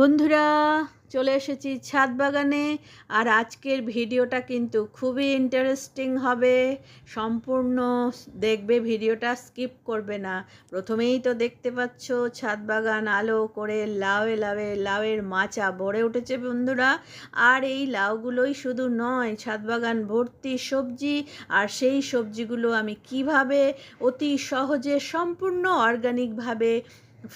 বন্ধুরা, চলে এসেছি ছাদ বাগানে আর আজকের ভিডিওটা কিন্তু খুবই ইন্টারেস্টিং হবে। সম্পূর্ণ দেখবে, ভিডিওটা স্কিপ করবে না। প্রথমেই তো দেখতে পাচ্ছ ছাদ বাগান আলো করে লাউয়ে লাউয়ে লাউয়ের মাচা ভরে উঠেছে বন্ধুরা। আর এই লাউগুলোই শুধু নয়, ছাদ বাগান ভর্তি সবজি আর সেই সবজিগুলো আমি কীভাবে অতি সহজে, সম্পূর্ণ অর্গানিকভাবে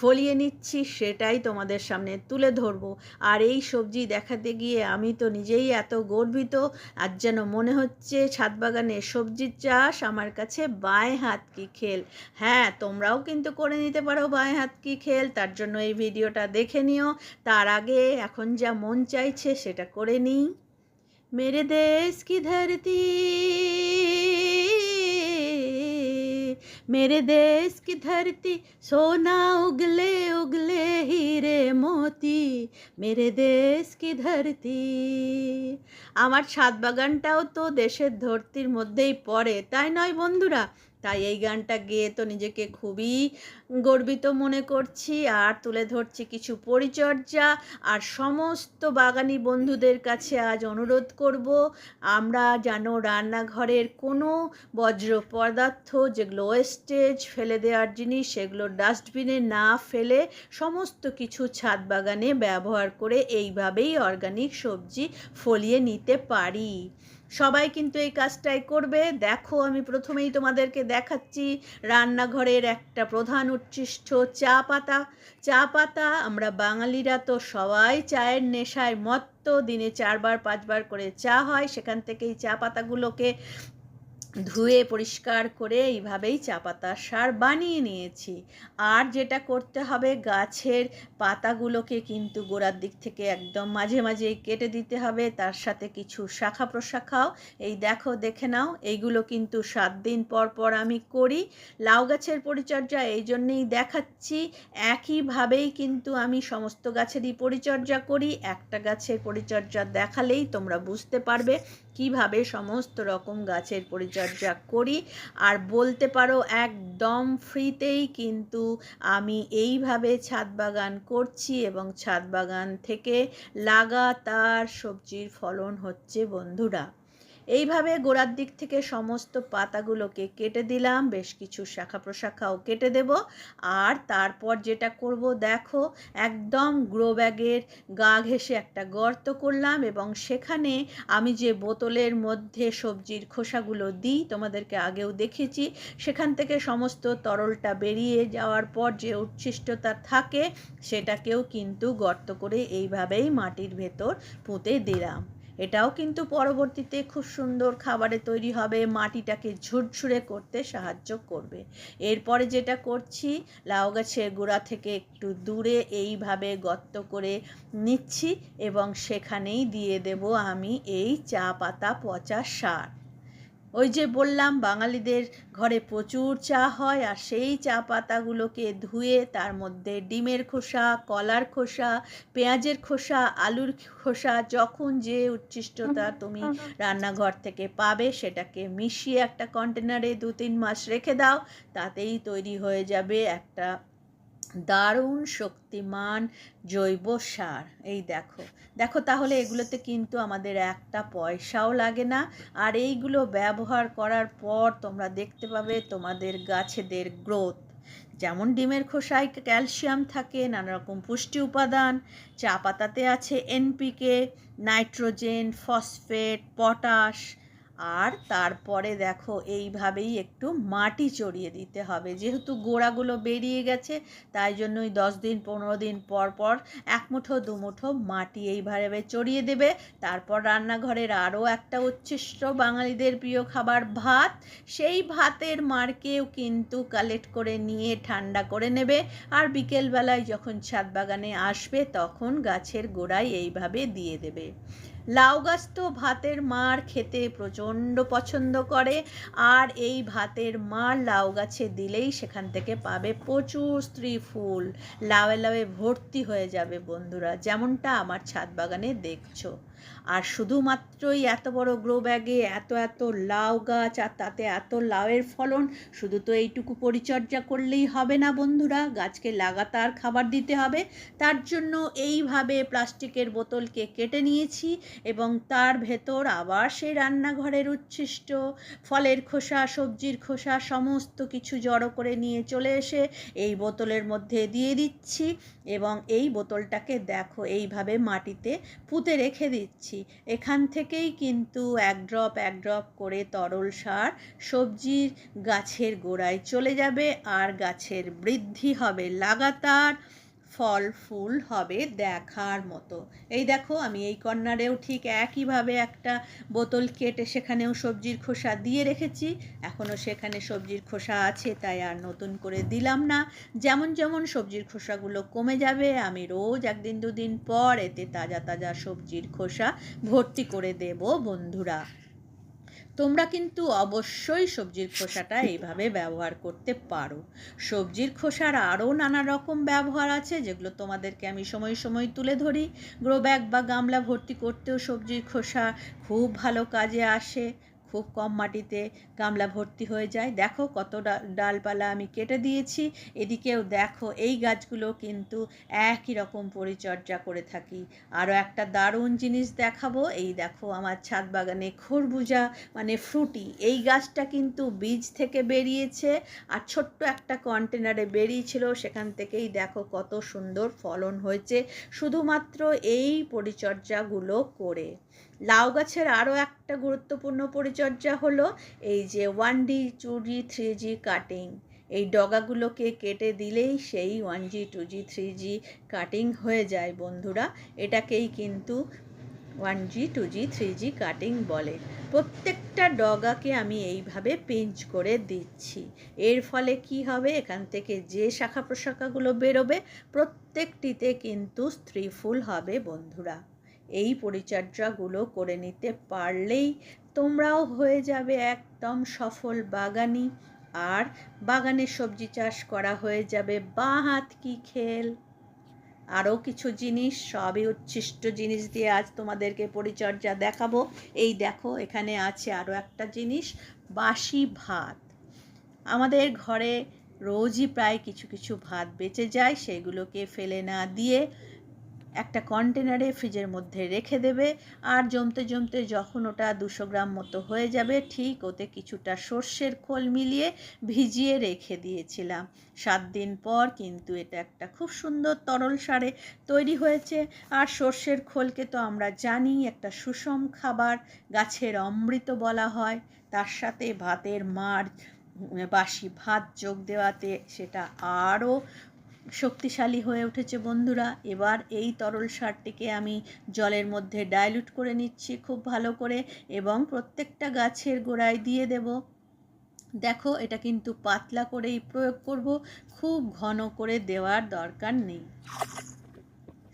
ফলিয়ে নিচ্ছি, সেটাই তোমাদের সামনে তুলে ধরবো। আর এই সবজি দেখাতে গিয়ে আমি তো নিজেই এত গর্বিত আর যেন মনে হচ্ছে ছাদ বাগানে সবজির চাষ আমার কাছে বাঁয়ে হাত কি খেল। হ্যাঁ তোমরাও কিন্তু করে নিতে পারো বাঁয়ে হাত কি খেল, তার জন্য এই ভিডিওটা দেখে নিও। তার আগে এখন যা মন চাইছে সেটা করে নিই। মেরে দেশ কি ধরতি। मेरे देश की धरती सोना उगले उगले हीरे मोती মেরে দেশ কি ধরতি আমার ছাদ বাগানটাও তো দেশের ধরতির মধ্যেই পড়ে তাই নয় বন্ধুরা তাই এই গানটা গেয়ে তো নিজেকে খুবই গর্বিত মনে করছি। আর তুলে ধরছি কিছু পরিচর্যা। আর সমস্ত বাগানি বন্ধুদের কাছে আজ অনুরোধ করব, আমরা যেন রান্নাঘরের কোনো বজ্র পদার্থ, যেগুলো ওয়েস্টেজ ফেলে দেওয়ার জিনিস, সেগুলো ডাস্টবিনে না ফেলে সমস্ত কিছু ছাদ বাগানে ব্যবহার করে এইভাবেই অর্গানিক সবজি ফলিয়ে নিতে পারি। সবাই কিন্তু এই কাজটাই করবে। দেখো, আমি প্রথমেই তোমাদেরকে দেখাচ্ছি রান্নাঘরের একটা প্রধান উচ্ছিষ্ট চা পাতা চা পাতা আমরা বাঙালিরা তো সবাই চায়ের নেশায় মত্ত, দিনে চারবার, পাঁচবার করে চা হয়। সেখান থেকেই চা পাতাগুলোকে ধুয়ে পরিষ্কার করে এইভাবেই চা পাতার সার বানিয়ে নিয়েছি। আর যেটা করতে হবে, গাছের পাতাগুলোকে কিন্তু গোড়ার দিক থেকে একদম মাঝে মাঝে কেটে দিতে হবে। তার সাথে কিছু শাখা প্রশাখাও। এই দেখো, দেখে নাও, এইগুলো কিন্তু সাত দিন পর পর আমি করি। লাউ গাছের পরিচর্যা এই জন্যেই দেখাচ্ছি। একইভাবেই কিন্তু আমি সমস্ত গাছেরই পরিচর্যা করি। একটা গাছের পরিচর্যা দেখালেই তোমরা বুঝতে পারবে। কীভাবে সমস্ত রকম গাছের পরিচর্যা করি? আর বলতে পারো, একদম ফ্রিতেই কিন্তু আমি এইভাবে ছাদ বাগান করছি এবং ছাদ বাগান থেকে লাগাতার সবজির ফলন হচ্ছে বন্ধুরা। এইভাবে গোড়ার দিক থেকে সমস্ত পাতাগুলোকে কেটে দিলাম, বেশ কিছু শাখা প্রশাখাও কেটে দেব। আর তারপর যেটা করব, দেখো, একদম গ্রো ব্যাগের গা ঘেসে একটা গর্ত করলাম এবং সেখানে আমি যে বোতলের মধ্যে সবজির খোসাগুলো দিই, তোমাদেরকে আগেও দেখেছি, সেখান থেকে সমস্ত তরলটা বেরিয়ে যাওয়ার পর যে উচ্ছিষ্টতা থাকে, সেটাকেও কিন্তু গর্ত করে এইভাবেই মাটির ভেতর পুঁতে দিলাম। এটাও কিন্তু পরবর্তীতে খুব সুন্দর খাবারে তৈরি হবে, মাটিটাকে ঝুরঝুরে করতে সাহায্য করবে। এরপরে যেটা করছি, লাউ গাছের গোড়া থেকে একটু দূরে এইভাবে গর্ত করে নিচ্ছি এবং সেখানেই দিয়ে দেব আমি এই চা পাতা পচা সার। ওই যে বললাম বাঙালিদের ঘরে প্রচুর চা হয় আর সেই চা পাতাগুলোকে ধুয়ে তার মধ্যে ডিমের খোসা কলার খোসা পেঁয়াজের খোসা আলুর খোসা যখন যে উচ্ছিষ্টতা তুমি রান্নাঘর থেকে পাবে সেটাকে মিশিয়ে একটা কন্টেনারে দু তিন মাস রেখে দাও তাতেই তৈরি হয়ে যাবে একটা দারুণ শক্তিমান জৈব সার। এই দেখো। দেখো তাহলে এগুলোতে কিন্তু আমাদের একটা পয়সাও লাগে না। আর এইগুলো ব্যবহার করার পর তোমরা দেখতে পাবে তোমাদের গাছেদের গ্রোথ। যেমন ডিমের খোসায় ক্যালসিয়াম থাকে নানা রকম পুষ্টি উপাদান। চা পাতাতে আছে এনপিকে, নাইট্রোজেন, ফসফেট, পটাশ। আর তারপরে দেখো এইভাবেই একটু মাটি চড়িয়ে দিতে হবে। যেহেতু গোড়াগুলো বেরিয়ে গেছে, তাই জন্যই দশ দিন, পনেরো দিন পর পর এক মুঠো, দু মুঠো মাটি এইভাবে চড়িয়ে দেবে। তারপর রান্নাঘরের আরও একটা উচ্ছিষ্ট বাঙালিদের প্রিয় খাবার ভাত। সেই ভাতের মারকেও কিন্তু কালেক্ট করে নিয়ে ঠান্ডা করে নেবে। আর বিকেলবেলায় যখন ছাদ বাগানে আসবে, তখন গাছের গোড়ায় এইভাবে দিয়ে দেবে। লাউ গাছ তো ভাতের মার খেতে প্রচণ্ড পছন্দ করে, আর এই ভাতের মার লাউ গাছে দিলেই সেখান থেকে পাবে প্রচুর স্ত্রী ফুল। লাউয়ে লাউয়ে ভর্তি হয়ে যাবে বন্ধুরা, যেমনটা আমার ছাদ বাগানে দেখছ। আর শুধুমাত্রই এত বড় গ্রো ব্যাগে এত এত লাউ গাছ আর তাতে এত লাউয়ের ফলন, শুধু তো এইটুকু পরিচর্যা করলেই হবে না বন্ধুরা, গাছকে লাগাতার খাবার দিতে হবে। তার জন্য এইভাবে প্লাস্টিকের বোতলকে কেটে নিয়েছি এবং তার ভেতর আবার সেই রান্নাঘরের উচ্ছিষ্ট, ফলের খোসা, সবজির খোসা, সমস্ত কিছু জড়ো করে নিয়ে চলে এসে এই বোতলের মধ্যে দিয়ে দিচ্ছি এবং এই বোতলটাকে দেখো, এইভাবে মাটিতে পুঁতে রেখে দিচ্ছি। এখান থেকেই কিন্তু এক ড্রপ এক ড্রপ করে তরল সার সবজির গাছের গোড়ায় চলে যাবে আর গাছের বৃদ্ধি হবে। লাগাতার ফল ফুল হবে দেখার মতো। এই দেখো আমি এই কর্নারেও ঠিক একইভাবে একটা বোতল কেটে সেখানেও সবজির খোসা দিয়ে রেখেছি। এখনও সেখানে সবজির খোসা আছে, তাই আর নতুন করে দিলাম না। যেমন যেমন সবজির খোসাগুলো কমে যাবে, আমি রোজ একদিন দুদিন পর এতে তাজা তাজা সবজির খোসা ভর্তি করে দেব বন্ধুরা। তোমরা কিন্তু অবশ্যই সবজির খোসাটা এইভাবে ব্যবহার করতে পারো। সবজির খোসার আরও নানা রকম ব্যবহার আছে, যেগুলো তোমাদেরকে আমি সময় সময় তুলে ধরি। গ্রোব্যাগ বা গামলা ভর্তি করতেও সবজির খোসা খুব ভালো কাজে আসে। খুব কম মাটিতে গামলা ভর্তি হয়ে যায়। দেখো কত ডালপালা আমি কেটে দিয়েছি। এদিকেও দেখো এই গাছগুলো কিন্তু একই রকম পরিচর্যা করে থাকি। আরও একটা দারুণ জিনিস দেখাবো। এই দেখো আমার ছাদ বাগানে খরবুজা মানে ফ্রুটি। এই গাছটা কিন্তু বীজ থেকে বেরিয়েছে আর ছোট্ট একটা কন্টেনারে বেরিয়েছিল। সেখান থেকেই দেখো কত সুন্দর ফলন হয়েছে। শুধুমাত্র এই পরিচর্যাগুলো করে। লাউ গাছের আরও একটা গুরুত্বপূর্ণ পরিচর্যা হলো এই যে one D two G three G cutting এই ডগাগুলোকে কেটে দিলেই সেই one G two G three G cutting হয়ে যায় বন্ধুরা। এটাকেই কিন্তু one G two G three G cutting বলে। প্রত্যেকটা ডগাকে আমি এইভাবে পিঞ্চ করে দিচ্ছি। এর ফলে কি হবে? এখান থেকে যে শাখা প্রশাখাগুলো বেরোবে, প্রত্যেকটিতে কিন্তু স্ত্রী ফুল হবে বন্ধুরা। এই পরিচর্যাগুলো করে নিতে পারলেই তোমরাও হয়ে যাবে একদম সফল বাগানি। আর বাগানে সবজি চাষ করা হয়ে যাবে বাঁ হাত কি খেল? আরও কিছু জিনিস, সবই উচ্ছিষ্ট জিনিস দিয়ে আজ তোমাদেরকে পরিচর্যা দেখাবো। এই দেখো, এখানে আছে আরও একটা জিনিস, বাসি ভাত। আমাদের ঘরে রোজই প্রায় কিছু কিছু ভাত বেঁচে যায়, সেগুলোকে ফেলে না দিয়ে একটা কন্টেনারে ফ্রিজের মধ্যে রেখে দেবে। আর জমতে জমতে যখন ওটা দুশো গ্রাম মতো হয়ে যাবে, ঠিক ওতে কিছুটা সর্ষের খোল মিলিয়ে ভিজিয়ে রেখে দিয়েছিলাম। সাত দিন পর কিন্তু এটা একটা খুব সুন্দর তরল সারে তৈরি হয়েছে। আর সর্ষের খোলকে তো আমরা জানি, একটা সুষম খাবার, গাছের অমৃত বলা হয়। তার সাথে ভাতের মার, বাসি ভাত যোগ দেওয়াতে সেটা আরও শক্তিশালী হয়ে উঠেছে বন্ধুরা। এবার এই তরল সারটিকে আমি জলের মধ্যে ডাইলুট করে নিচ্ছি খুব ভালো করে এবং প্রত্যেকটা গাছের গোড়ায় দিয়ে দেব। দেখো, এটা কিন্তু পাতলা করেই প্রয়োগ করব। খুব ঘন করে দেওয়ার দরকার নেই।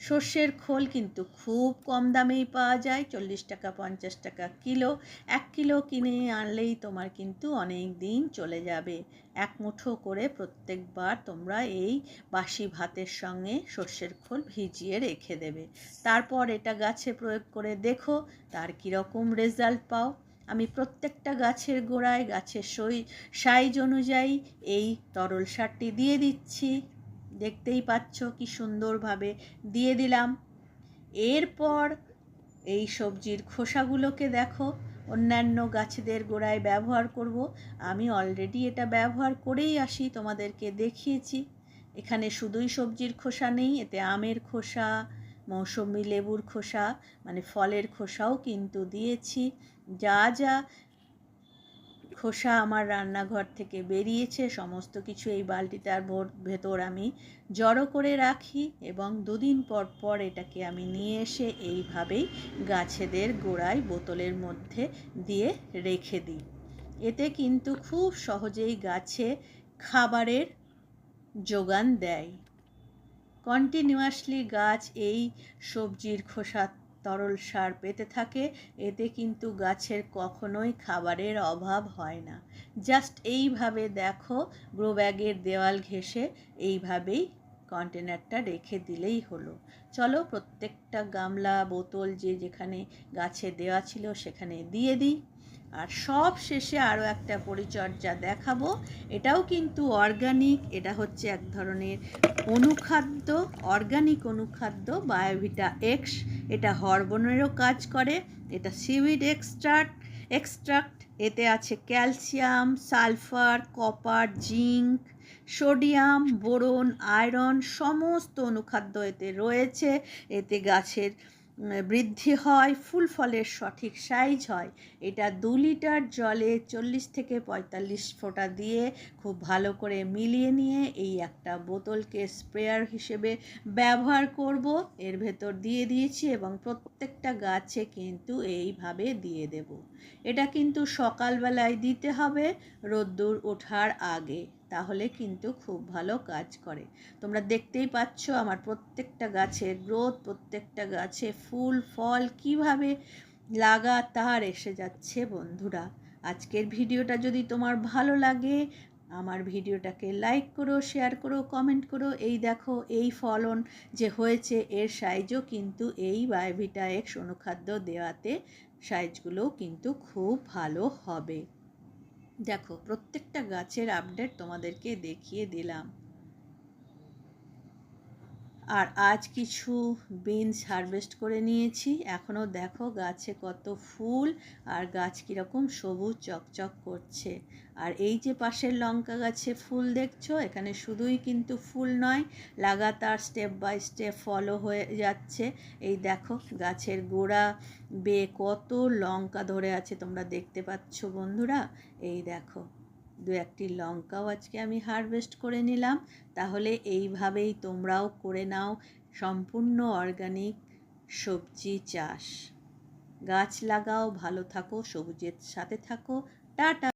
সর্ষের খোল কিন্তু খুব কম দামেই পাওয়া যায়, চল্লিশ টাকা, পঞ্চাশ টাকা কিলো। এক কিলো কিনে আনলেই তোমার কিন্তু অনেক দিন চলে যাবে। এক মুঠো করে প্রত্যেকবার তোমরা এই বাসি ভাতের সঙ্গে সর্ষের খোল ভিজিয়ে রেখে দেবে। তারপর এটা গাছে প্রয়োগ করে দেখো, তার কীরকম রেজাল্ট পাও। আমি প্রত্যেকটা গাছের গোড়ায় গাছের সই, সাইজ অনুযায়ী এই তরল সারটি দিয়ে দিচ্ছি। দেখতেই পাচ্ছ কি সুন্দরভাবে দিয়ে দিলাম। এরপর এই সবজির খোসাগুলোকে দেখো, অন্যান্য গাছেদের গোড়ায় ব্যবহার করব। আমি অলরেডি এটা ব্যবহার করেই আসি, তোমাদেরকে দেখিয়েছি। এখানে শুধুই সবজির খোসা নেই, এতে আমের খোসা মৌসুমি লেবুর খোসা মানে ফলের খোসাও কিন্তু দিয়েছি। যা যা খোসা আমার রান্নাঘর থেকে বেরিয়েছে, সমস্ত কিছু এই বালতিটার ভেতর আমি জড়ো করে রাখি এবং দুদিন পর পর এটাকে আমি নিয়ে এসে এইভাবেই গাছেদের গোড়ায় বোতলের মধ্যে দিয়ে রেখে দিই। এতে কিন্তু খুব সহজেই গাছে খাবারের যোগান দেয়। কন্টিনিউয়াসলি গাছ এই সবজির খোসা তরল সার পেতে থাকে, এতে কিন্তু গাছের কখনোই খাবারের অভাব হয় না। জাস্ট এইভাবে দেখো, গ্রো ব্যাগের দেওয়াল ঘেঁষে এইভাবেই কন্টেনারটা রেখে দিলেই হলো। চলো প্রত্যেকটা গামলা, বোতল যে যেখানে গাছে দেওয়া ছিল সেখানে দিয়ে দিই। আর সব শেষে আরও একটা পরিচর্যা দেখাবো। এটাও কিন্তু অর্গানিক এটা হচ্ছে এক ধরনের অনুখাদ্য অর্গানিক অনুখাদ্য বায়োভিটা এক্স এটা হরমোনেরও কাজ করে, এটা সিউইড এক্সট্রাক্ট এক্সট্রাক্ট এতে আছে calcium sulphur copper zinc sodium boron iron সমস্ত অনুখাদ্য এতে রয়েছে। এতে গাছের বৃদ্ধি হয়, ফুল ফলের সঠিক সাইজ হয়, এটা দু লিটার জলে চল্লিশ থেকে পঁয়তাল্লিশ ফোঁটা দিয়ে খুব ভালো করে মিলিয়ে নিয়ে এই একটা বোতলকে স্প্রেয়ার হিসেবে ব্যবহার করব। এর ভেতর দিয়ে দিয়েছি এবং প্রত্যেকটা গাছে কিন্তু এইভাবে দিয়ে দেব। এটা কিন্তু সকালবেলায় দিতে হবে, রোদ্দুর ওঠার আগে। তাহলে কিন্তু খুব ভালো কাজ করে। তোমরা দেখতেই পাচ্ছ আমার প্রত্যেকটা গাছের গ্রোথ প্রত্যেকটা গাছে ফুল, ফল কীভাবে লাগাতার এসে যাচ্ছে বন্ধুরা। আজকের ভিডিওটা যদি তোমার ভালো লাগে, আমার ভিডিওটাকে লাইক করো শেয়ার করো কমেন্ট করো। এই দেখো, এই ফলন যে হয়েছে, এর সাইজও কিন্তু এই বায়োভিটা এক্স অনুখাদ্য দেওয়াতে সাইজগুলোও কিন্তু খুব ভালো হবে। দেখো প্রত্যেকটা গাছের আপডেট তোমাদেরকে দেখিয়ে দিলাম। আর আজ কিছু বিনস হারভেস্ট করে নিয়েছি। এখনও দেখো গাছে কত ফুল আর গাছ কীরকম সবুজ চকচক করছে। আর এই যে পাশের লঙ্কা গাছে ফুল দেখছ, এখানে শুধুই কিন্তু ফুল নয়, লাগাতার স্টেপ বাই স্টেপ ফলো হয়ে যাচ্ছে। এই দেখো গাছের গোড়া বেয়ে কত লঙ্কা ধরে আছে, তোমরা দেখতে পাচ্ছ বন্ধুরা। এই দেখো। দু একটি লঙ্কাও আজকে আমি হারভেস্ট করে নিলাম। তাহলে এইভাবেই তোমরাও করে নাও সম্পূর্ণ অর্গানিক সবজি চাষ। গাছ লাগাও, ভালো থাকো, সবুজের সাথে থাকো। টাটা।